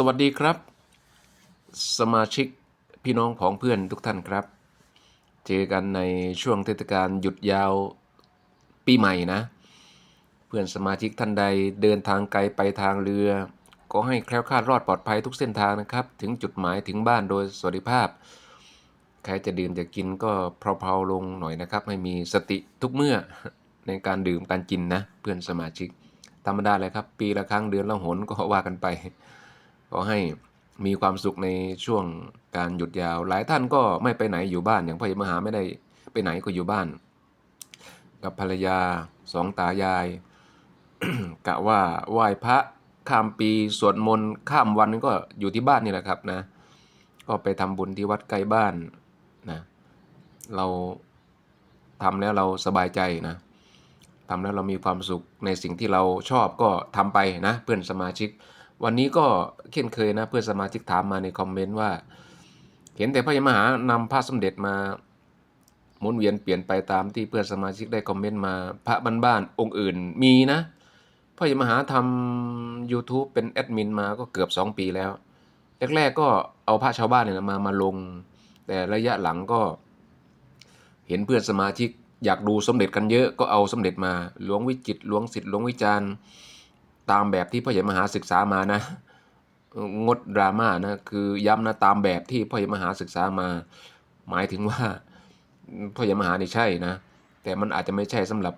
สวัสดีครับ สมาชิกพี่น้องของเพื่อนทุกท่านครับ เจอกันในช่วงเทศกาลหยุดยาวปีใหม่นะ เพื่อนสมาชิกท่านใดเดินทางไกลไปทางเรือ ก็ให้แคล้วคลาดรอดปลอดภัยทุกเส้นทางนะครับ ถึงจุดหมายถึงบ้านโดยสวัสดิภาพ ใครจะดื่มจะกินก็เพลาๆลงหน่อยนะครับ ให้มีสติทุกเมื่อในการดื่มการกินนะ เพื่อนสมาชิกธรรมดาเลยครับ ปีละครั้งเดือนละหนก็ว่ากันไป ขอให้มีความสุขในช่วงการหยุดยาว หลายท่านก็ไม่ไปไหนอยู่บ้าน อย่างพ่อเอกมหาไม่ได้ไปไหนก็อยู่บ้าน กับภรรยาสองตายายกะว่าไหว้พระข้ามปีสวดมนต์ข้ามวันก็อยู่ที่บ้านนี่แหละครับนะ ก็ไปทำบุญที่วัดใกล้บ้านนะเราทำแล้วเราสบายใจนะทำแล้วเรามีความสุขในสิ่งที่เราชอบก็ทำไปนะเพื่อนสมาชิก วันนี้ก็เช่นเคยนะเพื่อนสมาชิกถามมาในคอมเมนต์ว่า เห็นแต่พระยมหานำพระสมเด็จมาหมุนเวียนเปลี่ยนไปตามที่เพื่อนสมาชิกได้คอมเมนต์มาพระบ้านๆองค์อื่นมีนะพระยมหาทำ YouTube เป็นแอดมินมาก็เกือบ 2 ปีแล้ว แรกๆก็เอาพระชาวบ้านเนี่ยมามาลง แต่ระยะหลังก็ เห็นเพื่อนสมาชิกอยากดูสมเด็จกันเยอะก็เอาสมเด็จมาหลวงวิจิตหลวงสิทธิ์หลวงวิจารณ์ ตามแบบที่พ่อใหญ่มหาศึกษามานะ งดดราม่านะคือย้ำนะตามแบบที่พ่อใหญ่มหาศึกษามา หมายถึงว่าพ่อใหญ่มหานี่ใช่นะ แต่มันอาจจะไม่ใช่สำหรับ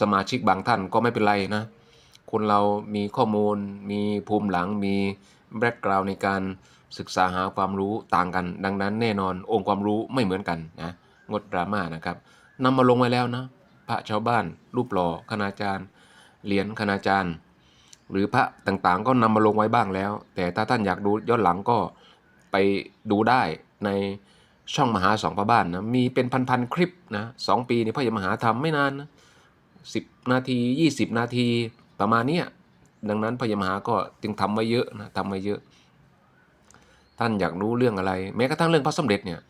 สมาชิกบางท่านก็ไม่เป็นไรนะ คนเรามีข้อมูล มีภูมิหลัง มีแบ็กกราวน์ในการศึกษาหาความรู้ต่างกัน ดังนั้นแน่นอนองค์ความรู้ไม่เหมือนกันนะ งดดราม่านะครับนำมาลงไว้แล้วนะ พระชาวบ้าน รูปหล่อคณาจารย์ เหรียญคณาจารย์ หรือพระต่างๆ ก็นำมาลงไว้บ้างแล้ว แต่ถ้าท่านอยากดูย้อนหลังก็ไปดูได้ในช่องมหาสองพระบ้านนะมีเป็นพันๆคลิปนะสองปีนี่พ่อใหญ่มหาทำไม่นานนะสิบนาทียี่สิบนาทีประมาณนี้ดังนั้นพ่อใหญ่มหาก็จึงทำไว้เยอะนะทำไว้เยอะ ท่านอยากรู้เรื่องอะไร แม้กระทั่งเรื่องพระสมเด็จเนี่ย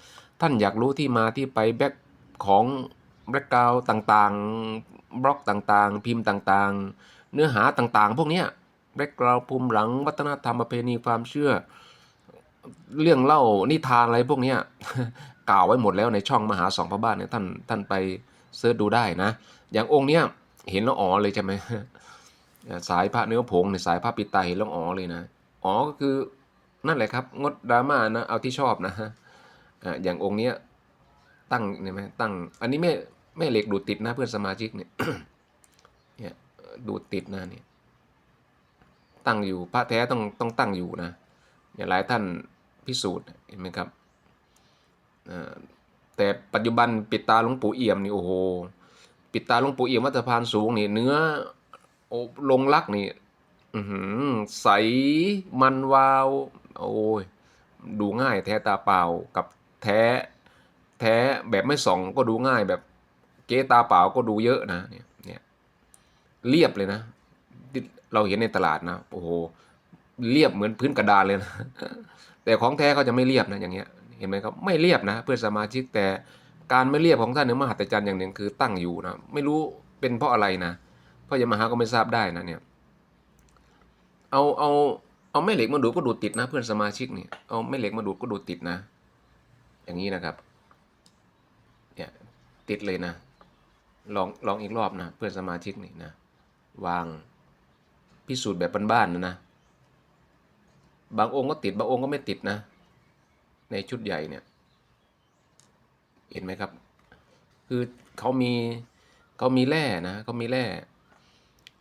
ท่านอยากรู้ที่มาที่ไปแบ็คของแบ็กกราวต่างๆ บล็อกต่างๆ พิมพ์ต่างๆ เนื้อหาต่างๆ พวกนี้แบ็กกราวภูมิหลังวัฒนธรรมประเพณีความเชื่อ เรื่องเล่านิทานอะไรพวกนี้กล่าวไว้หมดแล้วในช่องมหาสองพระบ้านเนี่ยท่านท่านไปเสิร์ชดูได้นะ อย่างองค์เนี้ยเห็นแล้วอ๋อเลยใช่ไหมสายพระเนื้อผงเนี่ยสายพระปิตาเห็นแล้วอ๋อเลยนะอ๋อก็คือนั่นแหละครับงดดราม่านะเอาที่ชอบนะฮะอย่างองค์เนี้ยตั้งเนี่ยไหมตั้งอันนี้แม่แม่เหล็กดูดติดนะเพื่อนสมาชิกเนี่ย ดูดติดนะเนี่ยตั้งอยู่พระแท้ต้องต้องตั้งอยู่นะเนี่ยหลายท่านพิสูจน์เห็นไหมครับแต่ปัจจุบันปิดตาหลวงปู่เอี่ยมนี่โอ้โหปิดตาหลวงปู่เอี่ยมวัดสะพานสูงนี่เนื้อโอ้ลงลักนี่อือหือใสมันวาว โอ้ยดูง่ายแท้ตาเปล่ากับแท้แท้แบบไม่ส่องก็ดูง่ายแบบเก๊ตาเปล่าก็ดูเยอะนะเนี่ย เรียบเลยนะที่เราเห็นในตลาดนะโอ้โหเรียบเหมือนพื้นกระดานเลยนะแต่ของแท้เขาจะไม่เรียบนะอย่างเงี้ย เห็นไหมครับไม่เรียบนะ เพื่อนสมาชิกแต่การไม่เรียบของท่านเนี่ยมหัศจรรย์อย่างหนึ่งคือตั้งอยู่นะไม่รู้เป็นเพราะอะไรนะเพราะยามาหาก็ไม่ทราบได้นะเนี่ย เอาเอาเอาแม่เหล็กมาดูดก็ดูดติดนะ เพื่อนสมาชิกเนี่ยเอาแม่เหล็กมาดูดก็ดูดติดนะ อย่างนี้นะครับเนี่ยติดเลยนะ ลองลองอีกรอบนะ เพื่อนสมาชิกนี่นะ วางพิสูจน์แบบบ้านๆนะนะ บางองค์ก็ติด บางองค์ก็ไม่ติดนะ ในชุดใหญ่เนี่ย เห็นไหมครับ คือเขามีเขามีแร่นะเขามีแร่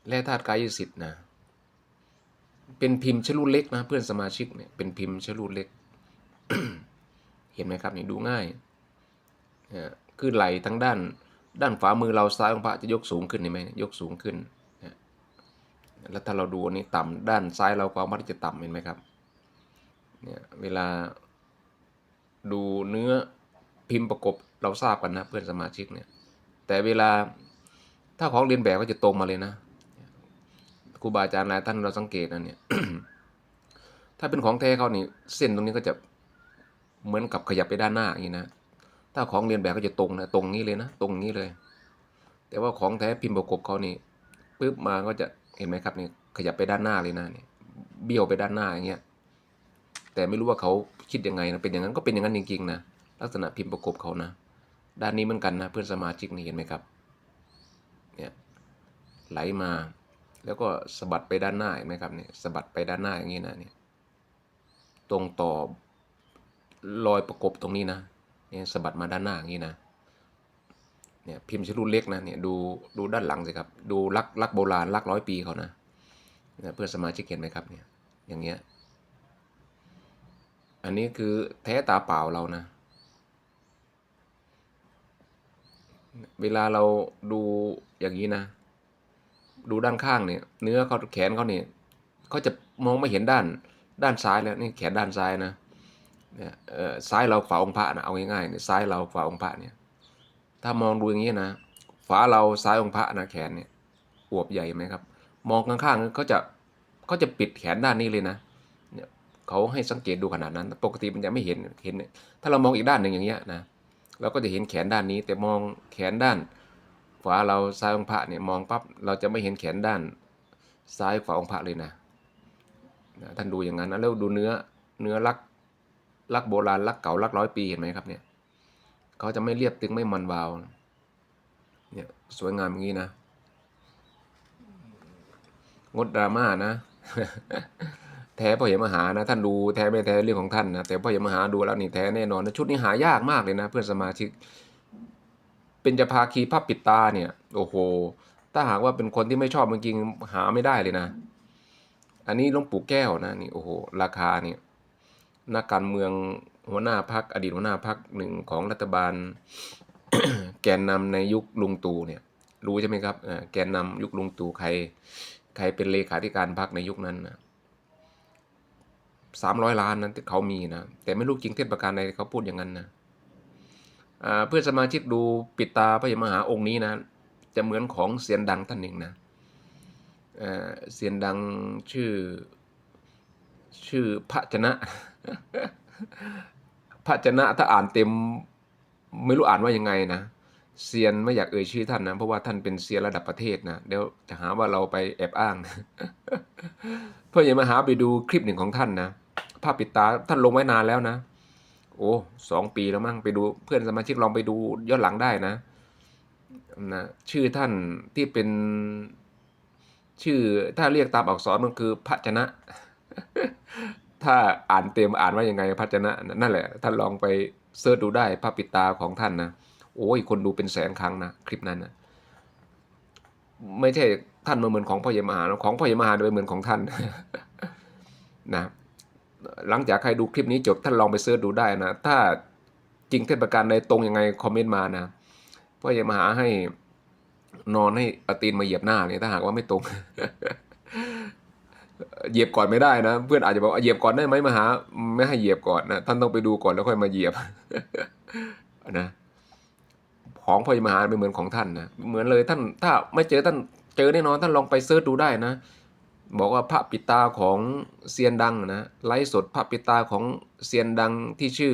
แร่ธาตุกายสิทธิ์นะ เป็นพิมพ์ชลูดเล็กนะ เพื่อนสมาชิกเนี่ยเป็นพิมพ์ชลูดเล็ก เห็นไหมครับนี่ดูง่ายคือไหลทั้งด้าน ด้านขวามือเราซ้ายของพระจะยกสูงขึ้นเห็นไหมยกสูงขึ้น แล้วถ้าเราดูอันนี้ต่ำด้านซ้ายเราความว่าจะต่ำเห็นไหมครับเนี่ยเวลาดูเนื้อพิมพ์ประกบเราทราบกันนะเพื่อนสมาชิกเนี่ยแต่เวลาถ้าของเรียนแบบก็จะตรงมาเลยนะครูบาอาจารย์หลายท่านเราสังเกตนะเนี่ยถ้าเป็นของแท้เขานี่เส้นตรงนี้ก็จะเหมือนกับขยับไปด้านหน้าอย่างนี้นะถ้าของเรียนแบบก็จะตรงนะตรงนี้เลยนะ ตรงนี้เลย แต่ว่าของแท้พิมพ์ประกบเขานี่ปึ๊บมาก็จะ เห็นไหมครับเนี่ยขยับไปด้านหน้าเลยนะเนี่ยเบี้ยวไปด้านหน้าอย่างเงี้ยแต่ไม่รู้ว่าเขาคิดยังไงนะเป็นอย่างนั้นก็เป็นอย่างนั้นจริงๆนะลักษณะพิมพ์ประกบเขานะ ด้านนี้เหมือนกันนะเพื่อนสมาชิกนี่เห็นไหมครับเนี่ยไหลมาแล้วก็สะบัดไปด้านหน้าเห็นไหมครับเนี่ยสะบัดไปด้านหน้าอย่างนี้นะเนี่ยตรงต่อรอยประกบตรงนี้นะเนี่ยสะบัดมาด้านหน้าอย่างนี้นะ เนี่ยพิมพ์ชลุดเล็กนะเนี่ยดูดูด้านหลังสิครับ ดูลักลักโบราณลักร้อยปีเขานะเนี่ยเพื่อนสมาชิกเห็นไหมครับเนี่ยอย่างเงี้ยอันนี้คือแท้ตาเปล่าเรานะ เวลาเราดูอย่างนี้นะ ดูด้านข้างเนี่ย เนื้อเขาแขนเขาเนี่ยเขาจะมองไม่เห็นด้านด้านซ้ายแล้วนี่แขนด้านซ้ายนะเนี่ยเออซ้ายเราฝ่าองค์พระนะเอาง่ายๆเนี่ยซ้ายเราฝ่าองค์พระเนี่ย ถ้ามองดูอย่างนี้นะฝาเราซ้ายองค์พระนะแขนเนี่ยอวบใหญ่ไหมครับ มองข้างๆเขาจะเขาจะปิดแขนด้านนี้เลยนะเนี่ยเขาให้สังเกตดูขนาดนั้น ปกติมันจะไม่เห็นเห็น ถ้าเรามองอีกด้านหนึ่งอย่างเงี้ยนะเราก็จะเห็นแขนด้านนี้ แต่มองแขนด้านฝาเราซ้ายองค์พระเนี่ยมองปั๊บเราจะไม่เห็นแขนด้าน ซ้ายฝาองค์พระเลยนะนะท่านดูอย่างนั้นนะแล้วดูเนื้อเนื้อลักลักโบราณลักเก่าลักร้อยปีเห็นไหมครับเนี่ย เขาจะไม่เรียบตึงไม่มันวาว เนี่ยสวยงามอย่างนี้นะ งดดราม่านะ แท้พ่อเหมหานะท่านดูแท้ไม่แท้เรื่องของท่านนะแต่พ่อเหมหาดูแล้วนี่แท้แน่นอนนะชุดนี้หายากมากเลยนะ เพื่อนสมาชิก เป็นจะพาคีภาพปิดตาเนี่ย โอ้โห ถ้าหากว่าเป็นคนที่ไม่ชอบจริงหาไม่ได้เลยนะ อันนี้หลวงปู่แก้วนะนี่โอ้โหราคาเนี่ยนักการเมือง หัวหน้าพักอดีตหัวหน้าพักหนึ่งของรัฐบาล แกนนำในยุคลุงตู่เนี่ย รู้ใช่ไหมครับแกนนำยุคลุงตู่ใคร ใครเป็นเลขาธิการพักในยุคนั้นนะสามร้อยล้านนั้นเขามีนะ แต่ไม่รู้จริงเท็จประการใดเขาพูดอย่างนั้นนะเพื่อนสมาชิกดูปิดตาพระยมหาองค์นี้นะ จะเหมือนของเสียนดังท่านหนึ่งนะเอ่อเสียนดังชื่อชื่อพระชนะ พระชนะถ้าอ่านเต็มไม่รู้อ่านว่ายังไงนะเซียนไม่อยากเอ่ยชื่อท่านนะเพราะว่าท่านเป็นเซียนระดับประเทศนะเดี๋ยวจะหาว่าเราไปแอบอ้างเพื่ออย่ามาหาไปดูคลิปหนึ่งของท่านนะภาพปิดตาท่านลงไว้นานแล้วนะ โอ้สองปีแล้วมั้งไปดูเพื่อนสมาชิกลองไปดูย้อนหลังได้นะนะชื่อท่านที่เป็นชื่อถ้าเรียกตามอักษรมันคือพระชนะ ถ้าอ่านเต็มอ่านว่ายังไงพระชนะนั่นแหละ ท่านลองไปเสิร์ชดูได้ภาพปิดตาของท่านนะโอ้ยคนดูเป็นแสนครั้งนะคลิปนั้นนะไม่ใช่ท่านมาเหมือนของพ่อเยมหาของพ่อเยมหาโดยเหมือนของท่านนะหลังจากใครดูคลิปนี้จบท่านลองไปเสิร์ชดูได้นะ ถ้าจริงเทศประการใดตรงยังไงคอมเมนต์มานะพ่อเยมหาให้นอนให้อตีนมาเหยียบหน้าเนี่ยถ้าหากว่าไม่ตรง เหยียบก่อนไม่ได้นะ เพื่อนอาจจะบอกเหยียบก่อนได้ไหมมาหา ไม่ให้เหยียบก่อนนะท่านต้องไปดูก่อนแล้วค่อยมาเหยียบนะของพญมหาไม่เหมือนของท่านนะเหมือนเลยท่านถ้าไม่เจอท่านเจอแน่นอนท่านลองไปเสิร์ชดูได้นะ บอกว่าพระปิตาของเซียนดังนะไลฟ์สดพระปิตาของเซียนดังที่ชื่อ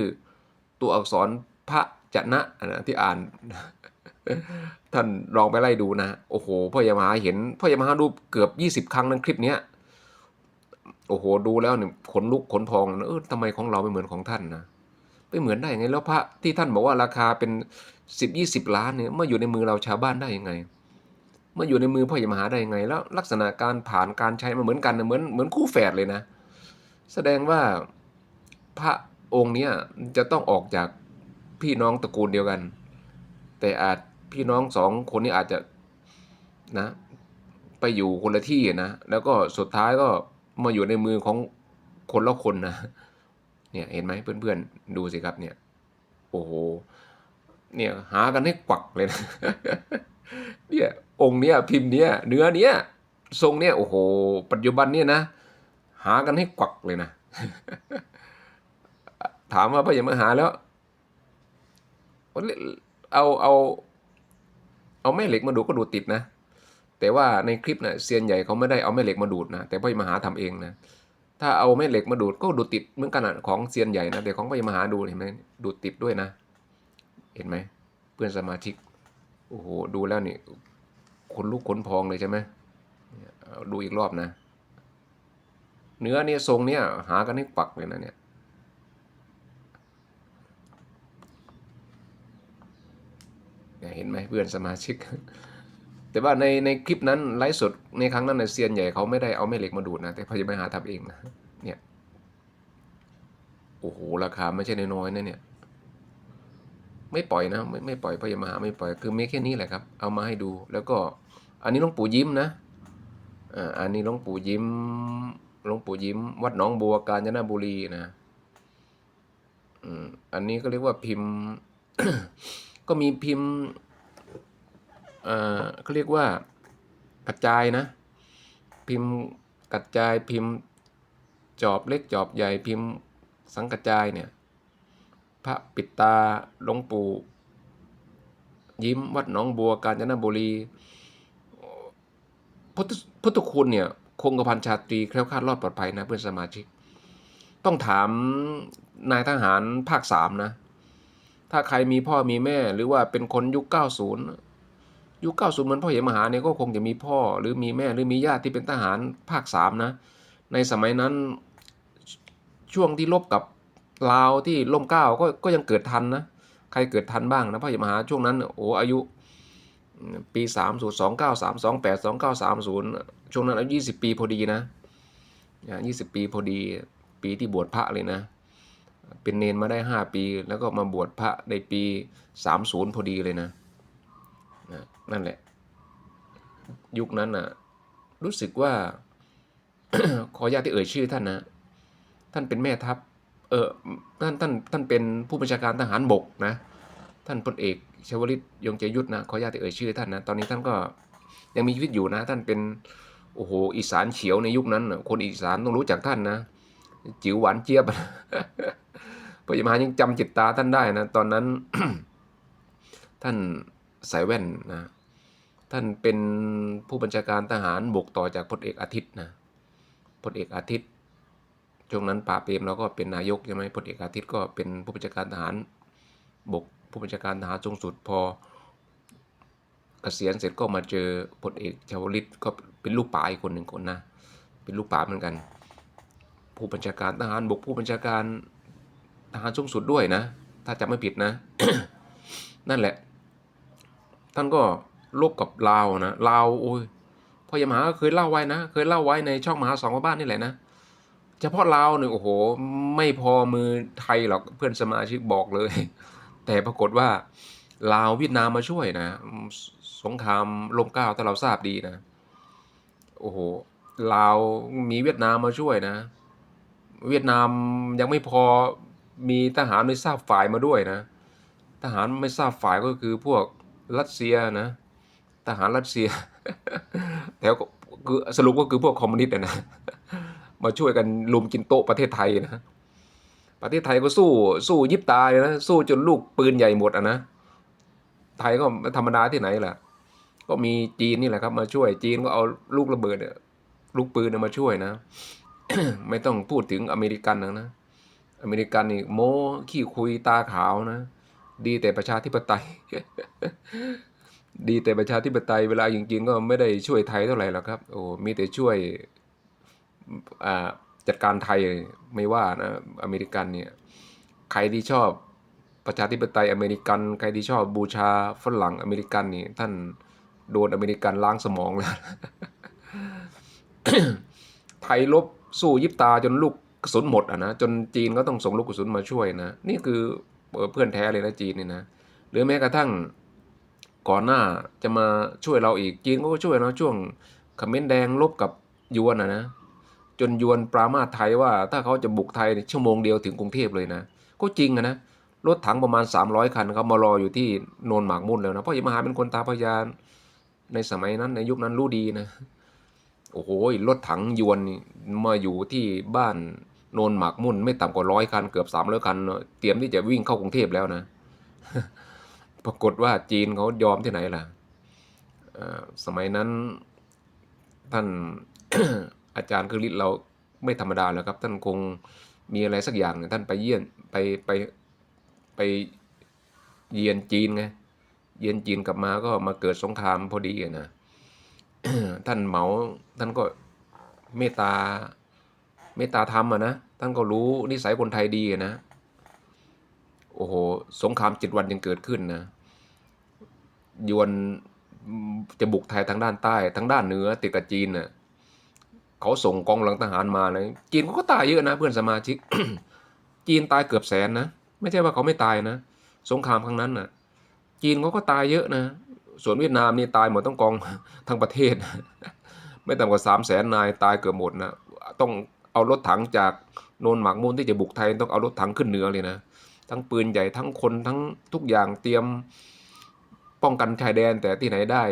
ตัวอักษรพระจะนะนะที่อ่าน ท่านลองไปไล่ดูนะ โอ้โหพ่อยมหาเห็นพ่อยมหาดูเกือบยี่สิบครั้งนั้นคลิปเนี้ย โอ้โหดูแล้วเนี่ยขนลุกขนพองนะเออทำไมของเราไม่เหมือนของท่านนะไม่เหมือนได้ยังไง แล้วพระที่ท่านบอกว่าราคาเป็นสิบยี่สิบล้านเนี่ยเมื่ออยู่ในมือเราชาวบ้านได้ยังไงเมื่ออยู่ในมือพ่อยมหาได้ยังไง แล้วลักษณะการผ่านการใช้มันเหมือนกันเหมือนเหมือนคู่แฝดเลยนะ แสดงว่าพระองค์เนี้ยจะต้องออกจากพี่น้องตระกูลเดียวกัน แต่อาจพี่น้องสองคนนี้อาจจะนะ ไปอยู่คนละที่นะ แล้วก็สุดท้ายก็ มาอยู่ในมือของคนละคนนะเนี่ยเห็นไหมเพื่อนๆดูสิครับเนี่ย โอ้โหเนี่ยหากันให้กวักเลยนะเนี่ยองค์เนี้ยพิมพ์เนี้ยเนื้อเนี้ยทรงเนี้ยโอ้โห ปัจจุบันเนี่ยนะ หากันให้กวักเลยนะถามว่าพระยามาหาแล้วเอาเอาเอาแม่เหล็กมาดูก็ดูติดนะ แต่ว่าในคลิปเนะ่ะเซียนใหญ่เขาไม่ได้เอาแม่เหล็กมาดูดนะแต่พ่อมหาทำเองนะถ้าเอาแม่เหล็กมาดูดก็ดูดติดเหมือนกันของเซียนใหญ่นะแต่ของพ่อมหาดูเห็นไหมดูดติดด้วยนะ เห็นไหมเพื่อนสมาชิกโอ้โหดูแล้วนี่ขนลุกขนพองเลยใช่ไหมดูอีกรอบนะ เนื้อเนี่ยทรงเนี่ยหากันให้ปักเลยนะเนี่ยเห็นไหมเพื่อนสมาชิก แต่ว่าในในคลิปนั้นไลฟ์สดในครั้งนั้นในเซียนใหญ่เขาไม่ได้เอาแม่เหล็กมาดูดนะ แต่พยาบาลหาทำเองนะเนี่ยโอ้โหราคาไม่ใช่น้อยๆนะเนี่ย ไม่ปล่อยนะ ไม่ไม่ปล่อยพยามาหาไม่ปล่อยคือเมีแค่นี้แหละครับ เอามาให้ดู แล้วก็ อันนี้หลวงปู่ยิ้มนะอ่าอันนี้หลวงปู่ยิ้มหลวงปู่ยิ้ม วัดหนองบัวกาญจนบุรีนะอืมอันนี้ก็เรียกว่าพิมพ์ ก็มีพิมพ์ เขาเรียกว่ากระจายนะ พิมพ์กระจายพิมพ์จอบเล็กจอบใหญ่พิมพ์สังกระจายเนี่ยพระปิดตาหลวงปู่ยิ้มวัดหนองบัวกาญจนบุรีพุทธพุทธคุณเนี่ยคงกระพันชาตรีแคล้วคลาดรอดปลอดภัยนะเพื่อนสมาชิก ต้องถามนายทหารภาคสามนะ ถ้าใครมีพ่อมีแม่หรือว่าเป็นคนยุค 90 ยุค90เหมือนพ่อเหยมหาเนี่ยก็คงจะมีพ่อหรือมีแม่หรือมีญาติที่เป็นทหารภาคสามนะ ในสมัยนั้นช่วงที่ลบกับลาวที่ล่มเก้าก็ก็ยังเกิดทันนะ ใครเกิดทันบ้างนะพ่อเหยมหาช่วงนั้นโอ้อายุปี3 0 2 9 3 2 8 2 9 3 0ช่วงนั้นอายุ20ปีพอดีนะยี่สิบปีพอดีปีที่บวชพระเลยนะ เป็นเนนมาได้5ปี แล้วก็มาบวชพระในปี30พอดีเลยนะ นะนั่นแหละ ยุคนั้นนะรู้สึกว่า ขออนุญาตที่เอ่ยชื่อท่านนะ ท่านเป็นแม่ทัพ เออท่านท่านท่านเป็นผู้บัญชาการทหารบกนะ ท่านพลเอกชวลิตยงใจยุทธนะขออนุญาตที่เอ่ยชื่อท่านนะตอนนี้ท่านก็ยังมีชีวิตอยู่นะ ท่านเป็นโอ้โหอีสานเฉียวในยุคนั้นคนอีสานต้องรู้จักท่านนะ จิ๋วหวานเจี๊ยบพยามายังจำจิตตาท่านได้นะ ตอนนั้น ท่าน ใส่แว่นนะท่านเป็นผู้บัญชาการทหารบกต่อจากพลเอกอาทิตย์นะพลเอกอาทิตย์ช่วงนั้นป่าเปรมเราก็เป็นนายกใช่ไหมพลเอกอาทิตย์ก็เป็นผู้บัญชาการทหารบกผู้บัญชาการทหารสูงสุดพอเกษียณเสร็จก็มาเจอพลเอกชาวลิตก็เป็นลูกป่าอีกคนหนึ่งคนนะเป็นลูกป่าเหมือนกัน ผู้บัญชาการทหารบกผู้บัญชาการทหารสูงสุดด้วยนะ ถ้าจำไม่ผิดนะ นั่นแหละ ท่านก็ลบกับลาวนะลาวโอ้ยพ่อยมหาเคยเล่าไว้นะ เคยเล่าไว้ในช่องมหาสองบ้านนี่แหละนะเฉพาะลาวเนี่ยโอ้โห ไม่พอมือไทยหรอกเพื่อนสมาชิกบอกเลย แต่ปรากฏว่าลาวเวียดนามมาช่วยนะ สงครามลมเก้าถ้าเราทราบดีนะ โอ้โหลาวมีเวียดนามมาช่วยนะ เวียดนามยังไม่พอมีทหารไม่ทราบฝ่ายมาด้วยนะ ทหารไม่ทราบฝ่ายก็คือพวก รัสเซียนะทหารรัสเซียแล้วคือสรุปก็คือพวกคอมมิวนิสต์อะนะมาช่วยกันลุมกินโต๊ะประเทศไทยนะประเทศไทยก็สู้สู้ยิบตายนะสู้จนลูกปืนใหญ่หมดอะนะไทยก็ธรรมดาที่ไหนล่ะ ก็มีจีนนี่แหละครับ มาช่วยจีนก็เอาลูกระเบิดเนี่ยลูกปืนมาช่วยนะ ไม่ต้องพูดถึงอเมริกันนะนะอเมริกันนี่โม้ขี้คุยตาขาวนะ ดีแต่ประชาธิปไตย ดีแต่ประชาธิปไตยเวลาจริงๆก็ไม่ได้ช่วยไทยเท่าไหร่หรอกครับโอ้มีแต่ช่วยจัดการไทยไม่ว่านะอเมริกันเนี่ยใครที่ชอบประชาธิปไตยอเมริกันใครที่ชอบบูชาฝรั่งอเมริกันนี่ท่านโดนอเมริกันล้างสมองแล้วไทยลบสู้ยิบตาจนลูกกระสุนหมดอะนะจนจีนก็ต้องส่งลูกกระสุนมาช่วยนะ นี่คือ เพื่อนแท้เลยนะจีนนี่นะหรือแม้กระทั่งก่อนหน้าจะมาช่วยเราอีกจีนก็ช่วยเนะช่วงเขมรแดงลบกับยวนนะนะจนยวนปรามาไทยว่าถ้าเขาจะบุกไทยชั่วโมงเดียวถึงกรุงเทพเลยนะ ก็จริงนะรถถังประมาณ 300 คันเขามารออยู่ที่โนนหมากมุ่นแล้วนะเพราะยมหาเป็นคนตาพยานในสมัยนั้นในยุคนั้นรู้ดีนะ โอ้โหรถถังยวนมาอยู่ที่บ้าน นนหมากมุ่นไม่ต่ำกว่าร้อยคันเกือบสามร้อยคัน เตรียมที่จะวิ่งเข้ากรุงเทพแล้วนะ ปรากฏว่าจีนเขายอมที่ไหนล่ะสมัยนั้นท่านอาจารย์คือฤทธิ์เราไม่ธรรมดาแล้วครับ ท่านคงมีอะไรสักอย่างเนี่ยท่านไปเยี่ยนไปไปไปเยียนจีนไงเยียนจีนกลับมาก็มาเกิดสงครามพอดีนะท่านเหมาท่านก็เมตตา เมตตาธรรมอะนะท่านก็รู้นิสัยคนไทยดีนะ โอ้โห สงครามเจ็ดวันยังเกิดขึ้นนะ ยวนจะบุกไทยทางด้านใต้ทางด้านเหนือติดกับจีนน่ะเขาส่งกองหลังทหารมาเลยจีนเขาก็ตายเยอะนะ เพื่อนสมาชิก จีนตายเกือบแสนนะ ไม่ใช่ว่าเขาไม่ตายนะ สงครามครั้งนั้นน่ะ จีนเขาก็ตายเยอะนะ ส่วนเวียดนามนี่ตายหมดต้องกองทั้งประเทศ ไม่ต่ำกว่าสามแสนนายตายเกือบหมดนะ ต้อง เอารถถังจากโนนหมากมูลที่จะบุกไทยต้องเอารถถังขึ้นเหนือเลยนะ ทั้งปืนใหญ่ทั้งคนทั้งทุกอย่างเตรียมป้องกันชายแดนแต่ที่ไหนได้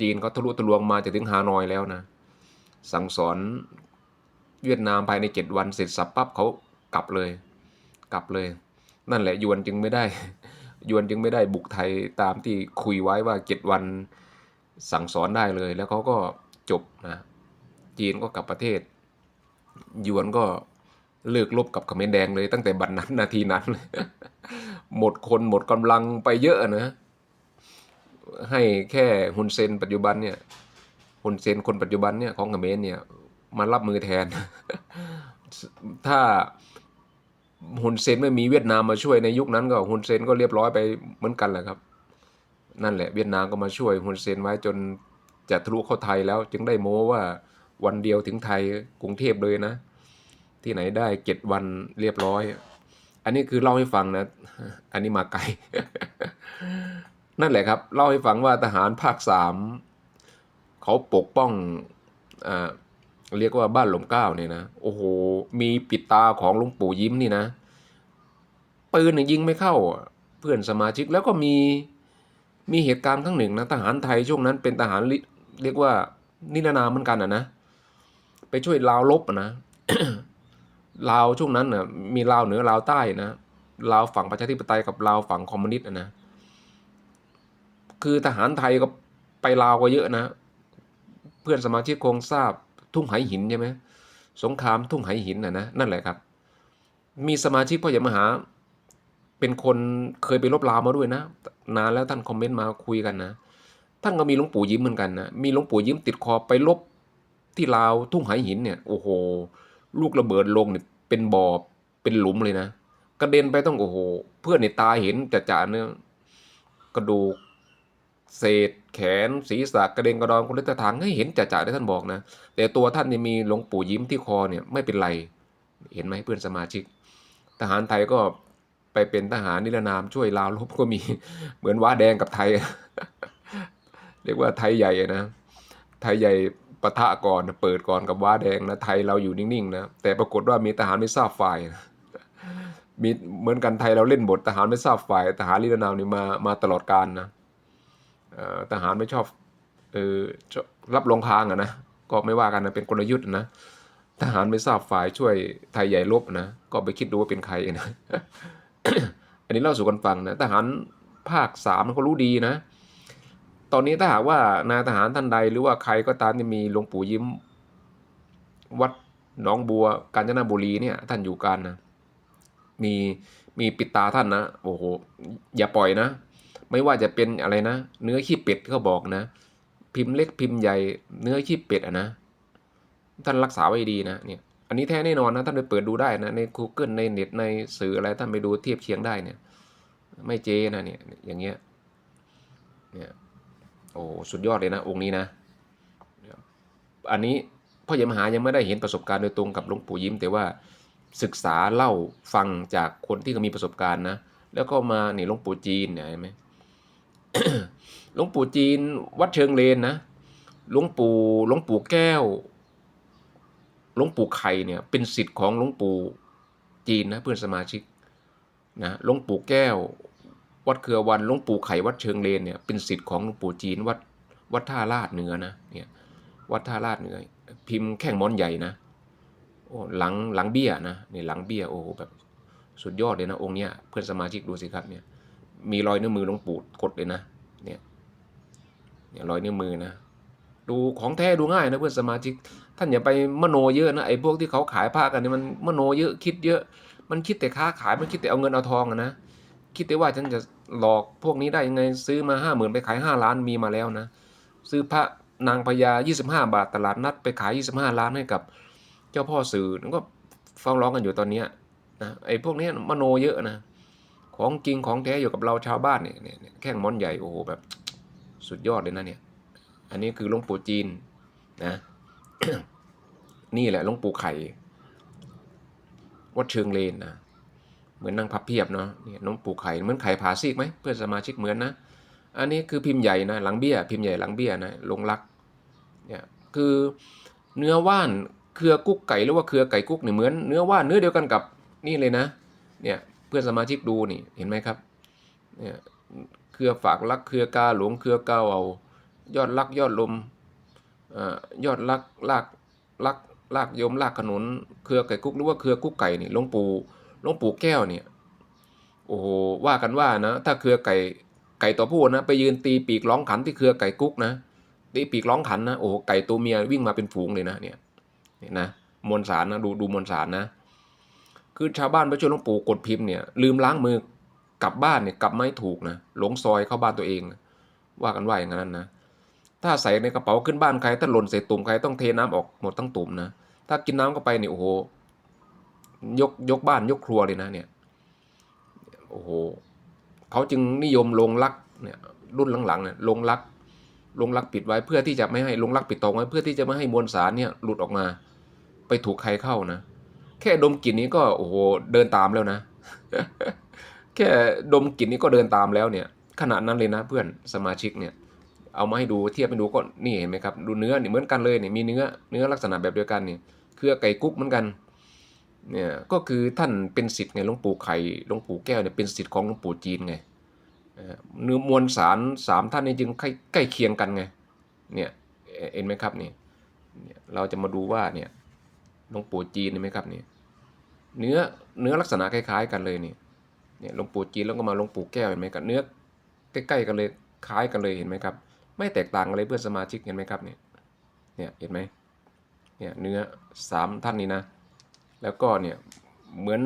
จีนเขาทะลุทะลวงมาจะถึงฮานอยแล้วนะ สั่งสอนเวียดนามภายในเจ็ดวันเสร็จสับปั๊บเขากลับเลย กลับเลย นั่นแหละยวนจึงไม่ได้ยวนจึงไม่ได้บุกไทยตามที่คุยไว้ว่าเจ็ดวันสั่งสอนได้เลย แล้วเขาก็จบนะจีนก็กลับประเทศ ยวนก็เลิกลบกับเขมรแดงเลยตั้งแต่บัดนั้นนาทีนั้นเลยหมดคนหมดกำลังไปเยอะนะให้แค่ฮุนเซนปัจจุบันเนี่ยฮุนเซนคนปัจจุบันเนี่ยของเขมรเนี่ยมารับมือแทน ถ้าฮุนเซนไม่มีเวียดนามมาช่วยในยุคนั้นก็ฮุนเซนก็เรียบร้อยไปเหมือนกันแหละครับ นั่นแหละเวียดนามก็มาช่วยฮุนเซนไว้จนจะทะลุเข้าไทยแล้วจึงได้โม้ว่า วันเดียวถึงไทยกรุงเทพเลยนะ ที่ไหนได้เจ็ดวันเรียบร้อย อันนี้คือเล่าให้ฟังนะ อันนี้มาไกล นั่นแหละครับ เล่าให้ฟังว่าทหารภาคสามเขาปกป้องอ่าเรียกว่าบ้านหลมเก้าเนี่ยนะ โอ้โห มีปิดตาของหลวงปู่ยิ้มนี่นะปืนยิงไม่เข้า เพื่อนสมาชิกแล้วก็มีมีเหตุการณ์ครั้งหนึ่งนะทหารไทยช่วงนั้นเป็นทหารเรียกว่านิรนามเหมือนกันอะนะ ไปช่วยลาวลบนะลาวช่วงนั้นน่ะมีลาวเหนือลาวใต้นะลาวฝั่งประชาธิปไตยกับลาวฝั่งคอมมิวนิสต์นะนะคือทหารไทยก็ไปลาวก็เยอะนะ เพื่อนสมาชิกคงทราบทุ่งไหหินใช่ไหมสงครามทุ่งไหหินนะนะนั่นแหละครับ มีสมาชิกพ่อใหญ่มหา เป็นคนเคยไปรบลาวมาด้วยนะ นานแล้วท่านคอมเมนต์มาคุยกันนะท่านก็มีหลวงปู่ยิ้มเหมือนกันนะมีหลวงปู่ยิ้มติดคอไปลบ ที่ลาวทุ่งไหหินเนี่ยโอ้โห ลูกระเบิดลงเนี่ยเป็นบ่อเป็นหลุมเลยนะกระเด็นไปต้องโอ้โห เพื่อนในตาเห็นจะจ่าเนื้อกระดูกเศษแขนศีรษะกระเด็นกระดอนคนละทางให้เห็นจ่าๆได้ท่านบอกนะ แต่ตัวท่านนี่มีหลวงปู่ยิ้มที่คอเนี่ยไม่เป็นไร เห็นไหมเพื่อนสมาชิก ทหารไทยก็ไปเป็นทหารนิรนามช่วยลาวรบก็มีเหมือนว้าแดงกับไทย เรียกว่าไทยใหญ่นะ ไทยใหญ่ ปะทะก่อนเปิดก่อนกับว้าแดงนะไทยเราอยู่นิ่งๆนะแต่ปรากฏว่ามีทหารไม่ทราบฝ่ายนะมีเหมือนกันไทยเราเล่นบททหารไม่ทราบฝ่าย ทหารนิรนามนี่มามาตลอดการนะทหารไม่ชอบเออชอบรับลงพรางอะนะก็ไม่ว่ากันนะเป็นกลยุทธ์นะทหารไม่ทราบฝ่ายช่วยไทยใหญ่ลบนะก็ไปคิดดูว่าเป็นใครนะอันนี้เล่าสู่กันฟังนะทหารภาคสามเขารู้ดีนะ ตอนนี้ถ้าหากว่านายทหารท่านใดหรือว่าใครก็ตามที่มีหลวงปู่ยิ้ม วัดหนองบัวกาญจนบุรีเนี่ย ท่านอยู่กันนะมีมีปิดตาท่านนะโอ้โหอย่าปล่อยนะ ไม่ว่าจะเป็นอะไรนะ เนื้อขี้เป็ดเขาบอกนะ พิมพ์เล็กพิมพ์ใหญ่เนื้อขี้เป็ดอะนะท่านรักษาไว้ดีนะเนี่ยอันนี้แท้แน่นอนนะท่านไปเปิดดูได้นะใน Google ในเน็ตในสื่ออะไรท่านไปดูเทียบเคียงได้เนี่ย ไม่เจนะเนี่ยอย่างเงี้ยเนี่ย โอ้สุดยอดเลยนะองค์นี้นะอันนี้พ่อใหญ่มหายังไม่ได้เห็นประสบการณ์โดยตรงกับหลวงปู่ยิ้ม แต่ว่าศึกษาเล่าฟังจากคนที่เขามีประสบการณ์นะแล้วก็มาเนี่ยหลวงปู่จีนเนี่ยเห็นไหมหลวงปู่จีนวัดเชิงเลนนะหลวงปู่หลวงปู่แก้วหลวงปู่ไข่เนี่ยเป็นสิทธิ์ของหลวงปู่จีนนะเพื่อนสมาชิกนะหลวงปู่แก้ว วัดเครือวันหลวงปู่ไข่วัดเชิงเลนเนี่ยเป็นสิทธิ์ของหลวงปู่จีนวัดวัดท่าลาดเหนือนะเนี่ยวัดท่าลาดเหนือ พิมพ์แข้งม้อนใหญ่นะโอ้หลังหลังเบี้ยนะนี่หลังเบี้ยโอ้โหแบบสุดยอดเลยนะองค์เนี้ยเพื่อนสมาชิกดูสิครับเนี่ยมีรอยนิ้วมือหลวงปู่กดเลยนะเนี่ยเนี่ยรอยนิ้วมือนะดูของแท้ดูง่ายนะเพื่อนสมาชิก ท่านอย่าไปมโนเยอะนะไอ้พวกที่เขาขายผ้ากันเนี่ยมันมโนเยอะคิดเยอะ มันคิดแต่ค้าขายมันคิดแต่เอาเงินเอาทองนะ คิดแต่ว่าฉันจะหลอกพวกนี้ได้ยังไงซื้อมาห้าหมื่นไปขายห้าล้านมีมาแล้วนะ ซื้อพระนางพญา25 บาทตลาดนัดไปขาย 25 ล้านให้กับเจ้าพ่อสื่อนั่นก็ฟ้องร้องกันอยู่ตอนนี้นะไอ้พวกนี้มโนเยอะนะ ของจริงของแท้อยู่กับเราชาวบ้านเนี่ยเนี่ยเนี่ยแข้งม้อนใหญ่โอ้โหแบบสุดยอดเลยนะเนี่ย อันนี้คือหลวงปู่จีนนะนี่แหละหลวงปู่ไข่วัดเชิงเลนนะ เหมือนนั่งพับเพียบเนาะเนี่ยหลวงปูไข่เหมือนไข่ผาซีกไหมเพื่อนสมาชิกเหมือนนะ อันนี้คือพิมพ์ใหญ่นะหลังเบี้ยพิมพ์ใหญ่หลังเบี้ยนะลงรักเนี่ยคือเนื้อว่านเครือกุ๊กไก่หรือว่าเครือไก่กุ๊กเนี่ยเหมือนเนื้อว่านเนื้อเดียวกันกับนี่เลยนะเนี่ยเพื่อนสมาชิกดูนี่เห็นไหมครับเนี่ยเครือฝากรักเครือกาหลวงเครือเกาเอายอดรักยอดลมอ่อยอดรักลากรักลากยมลากขนุนเครือไก่กุ๊กหรือว่าเครือกุ๊กไก่นี่หลวงปู่ หลวงปู่แก้วเนี่ย โอ้โหว่ากันว่านะ ถ้าเครือไก่ไก่ตัวผู้นะ ไปยืนตีปีกร้องขันที่เครือไก่กุ๊กนะตีปีกร้องขันนะโอ้โหไก่ตัวเมียวิ่งมาเป็นฝูงเลยนะเนี่ยเนี่ยนะมวลสารนะดูดูมวลสารนะ คือชาวบ้านไปช่วยหลวงปู่กดพิมพ์เนี่ย ลืมล้างมือกลับบ้านเนี่ยกลับไม่ถูกนะหลงซอยเข้าบ้านตัวเอง ว่ากันว่าอย่างนั้นนะถ้าใส่ในกระเป๋าขึ้นบ้านใครถ้าหล่นใส่ตุ่มใครต้องเทน้ำออกหมดทั้งตุ่มนะถ้ากินน้ำเข้าไปเนี่ยโอ้โห ยกยกบ้านยกครัวเลยนะเนี่ยโอ้โหเขาจึงนิยมลงรักเนี่ยรุ่นหลังๆเนี่ยลงรักลงรักปิดไว้เพื่อที่จะไม่ให้ลงรักปิดตองไว้เพื่อที่จะไม่ให้มวลสารเนี่ยหลุดออกมา ไปถูกใครเข้านะ แค่ดมกลิ่นนี้ก็โอ้โหเดินตามแล้วนะ แค่ดมกลิ่นนี้ก็เดินตามแล้วเนี่ยขนาดนั้นเลยนะเพื่อนสมาชิกเนี่ยเอามาให้ดูเทียบไปดูก็นี่เห็นไหมครับดูเนื้อเนี่ยเหมือนกันเลยเนี่ยมีเนื้อเนื้อลักษณะแบบเดียวกันเนี่ยเครือไก่กุ๊กเหมือนกัน เนี่ยก็คือท่านเป็นศิษย์ไงหลวงปู่ไข่หลวงปู่แก้วเนี่ยเป็นศิษย์ของหลวงปู่จีนไงเนื้อมวลสารสามท่านนี่จึงใกล้ใกล้เคียงกันไงเนี่ยเห็นไหมครับนี่เนี่ยเราจะมาดูว่าเนี่ยหลวงปู่จีนเห็นไหมครับเนี่ยเนื้อเนื้อลักษณะคล้าย ๆ กันเลยนี่เนี่ยหลวงปู่จีนแล้วก็มาหลวงปู่แก้วเห็นไหมครับเนื้อใกล้ๆกันเลยคล้ายกันเลยเห็นไหมครับ ไม่แตกต่างกันเลยเพื่อนสมาชิกเห็นไหมครับเนี่ยเนี่ยเห็นไหมเนี่ยเนื้อสามท่านนี้นะ แล้วก็เนี่ยเหมือน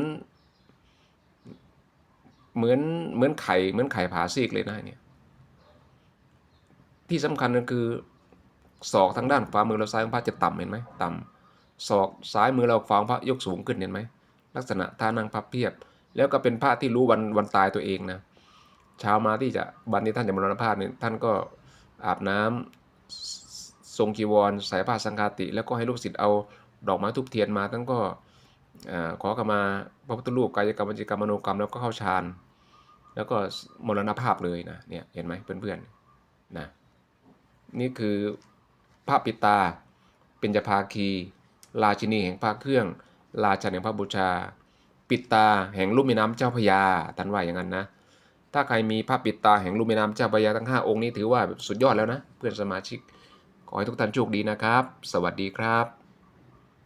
เหมือนเหมือนไข่เหมือนไข่ผาซีกเลยนะเนี่ยที่สำคัญก็คือศอกทางด้านฝ่ามือเราซ้ายของพระจะต่ำเห็นไหมต่ำศอกซ้ายมือเราฝ่าพระยกสูงขึ้นเห็นไหมลักษณะท่านั่งพับเพียบ แล้วก็เป็นพระที่รู้วันวันตายตัวเองนะเช้ามาที่จะวันที่ท่านจะมรณภาพเนี่ยท่านก็อาบน้ำทรงจีวรใส่ผ้าสังฆาติ แล้วก็ให้ลูกศิษย์เอาดอกไม้ทุบเทียนมาท่านก็ ขอขมาพระพุทธรูปกายกรรมวจิกรรมมโนกรรมแล้วก็เข้าฌานแล้วก็มรณภาพเลยนะเนี่ยเห็นไหมเพื่อนๆนะนี่คือพระปิตาเป็นจภาคี ราชินีแห่งพระเครื่อง ราชันแห่งพระบูชา ปิตาแห่งลุ่มแม่น้ำเจ้าพยาท่านว่าอย่างนั้นนะถ้าใครมีพระปิตาแห่งลุ่มแม่น้ำเจ้าพยาทั้งห้าองค์นี้ถือว่าสุดยอดแล้วนะ เพื่อนสมาชิก ขอให้ทุกท่านโชคดีนะครับ สวัสดีครับ